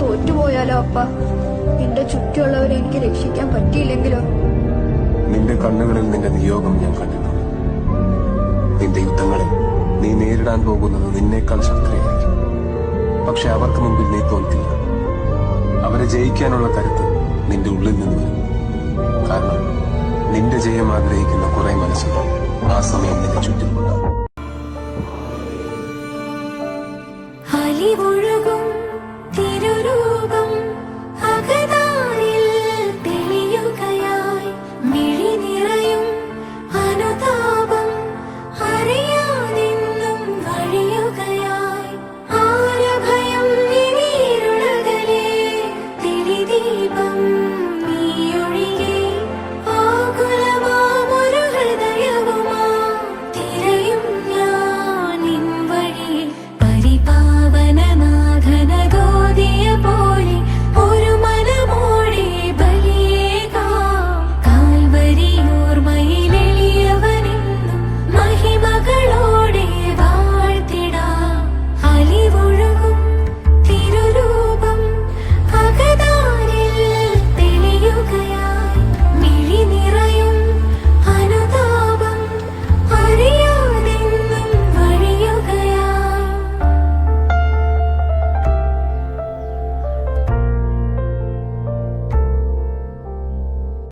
തോറ്റുപോയാലോ അപ്പ? എന്റെ ചുറ്റുമുള്ളവരെ എനിക്ക് രക്ഷിക്കാൻ പറ്റിയില്ലെങ്കിലോ? നിന്റെ കണ്ണുകളിൽ നിന്റെ നിയോഗം ഞാൻ കണ്ടിട്ടുണ്ട്. നിന്റെ യുദ്ധങ്ങളെ നീ നേരിടാൻ പോകുന്നത് നിന്നേക്കാൾ ശക്തിയായിരിക്കും. പക്ഷെ അവർക്ക് മുമ്പിൽ നീ തോൽക്കില്ല. അവരെ ജയിക്കാനുള്ള കരുത്ത് നിന്റെ ഉള്ളിൽ നിന്ന് വരും. കാരണം നിന്റെ ജയം ആഗ്രഹിക്കുന്ന കുറെ മനസ്സുകൾ ആ സമയം നിന്റെ ചുറ്റുമുണ്ട് അലിവൊഴുകും